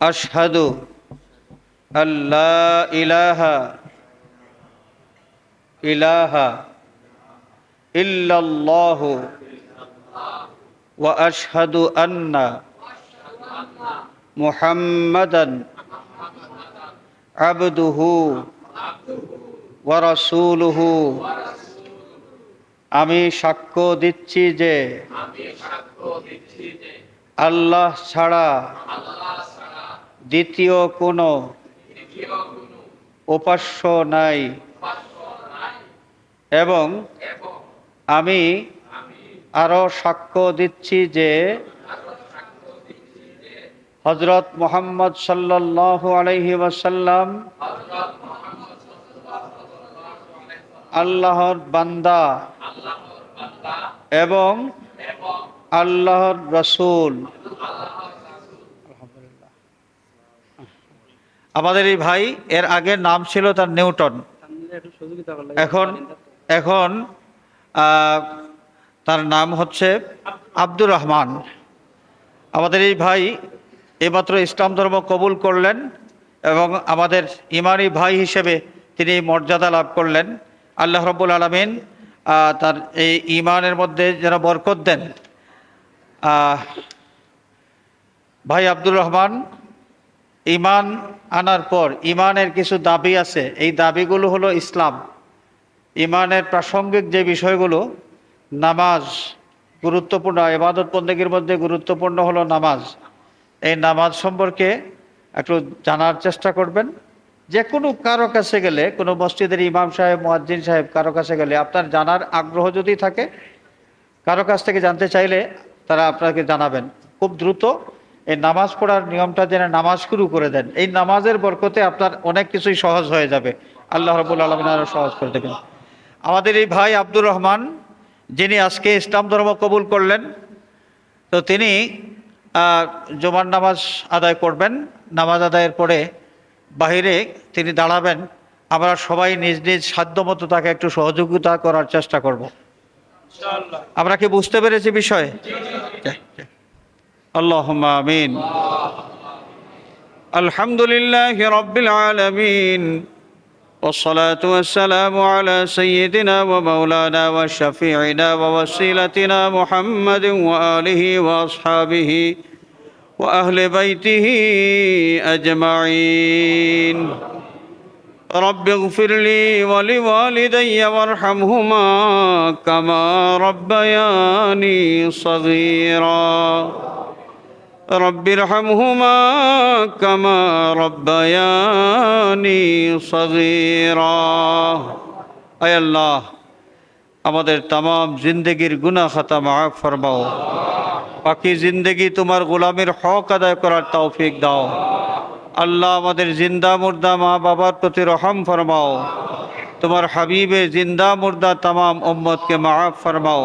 أشهد أن لا إله إله إلا الله وأشهد أن محمدا عبده ورسوله আমি সাক্ষ্য দিচ্ছি যে আল্লাহ ছাড়া দ্বিতীয় কোনো উপাস্য নাই। এবং আমি আরও সাক্ষ্য দিচ্ছি যে হজরত মোহাম্মদ সাল্লাল্লাহু আলাইহি ওয়াসাল্লাম আল্লাহর বান্দা এবং আল্লাহর রসুল। আমাদের এই ভাই, এর আগের নাম ছিল তার নিউটন। এখন এখন তার নাম হচ্ছে আব্দুর রহমান। আমাদের এই ভাই এইমাত্র ইসলাম ধর্ম কবুল করলেন এবং আমাদের ইমানি ভাই হিসেবে তিনি মর্যাদা লাভ করলেন। আল্লাহ রব্বুল আলমিন তার এই ইমানের মধ্যে যেন বরকত দেন। ভাই আব্দুর রহমান ইমান আনার পর ইমানের কিছু দাবি আছে। এই দাবিগুলো হলো ইসলাম। ইমানের প্রাসঙ্গিক যে বিষয়গুলো, নামাজ গুরুত্বপূর্ণ এবাদত বন্দেগীর মধ্যে গুরুত্বপূর্ণ হলো নামাজ। এই নামাজ সম্পর্কে একটু জানার চেষ্টা করবেন। যে কোনো কারও কাছে গেলে, কোনো মসজিদের ইমাম সাহেব, মুয়াজ্জিন সাহেব কারও কাছে গেলে আপনার জানার আগ্রহ যদি থাকে, কারও কাছ থেকে জানতে চাইলে তারা আপনাকে জানাবেন। খুব দ্রুত এই নামাজ পড়ার নিয়মটা যেন নামাজ শুরু করে দেন। এই নামাজের বরকতে আপনার অনেক কিছুই সহজ হয়ে যাবে। আল্লাহ রবুল আলমিন আরও সহজ করে দেবেন। আমাদের এই ভাই আব্দুর রহমান যিনি আজকে ইসলাম ধর্ম কবুল করলেন তো তিনি আহ, নামাজ আদায় করবেন। নামাজ আদায়ের পরে বাহিরে তিনি দাঁড়াবেন। আমরা সবাই নিজ নিজ সাধ্যমতো তাকে একটু সহযোগিতা করার চেষ্টা করব। আমরা কি বুঝতে পেরেছি বিষয়? اللهم آمين. الحمد لله رب العالمين والصلاة والسلام على سيدنا ومولانا وشفيعنا ووسيلتنا محمد وآله وأصحابه وأهل بيته أجمعين. رب اغفر لي ولوالدي وارحمهما كما ربياني صغيراً. رب ارحمهما كما ربياني صغيرا আয় আল্লাহ আমাদের তাম জিন্দগির গুনাহ খাতা মাফ ফরমাও বাকি জিন্দগি তোমার গোলামের হক আদায় করার তৌফিক দাও আল্লাহ আমাদের জিন্দা মুর্দা মা বাবার প্রতি রহম ফরমাও তোমার হাবিবে জিন্দা মুর্দা তাম উম্মতকে মাফ ফরমাও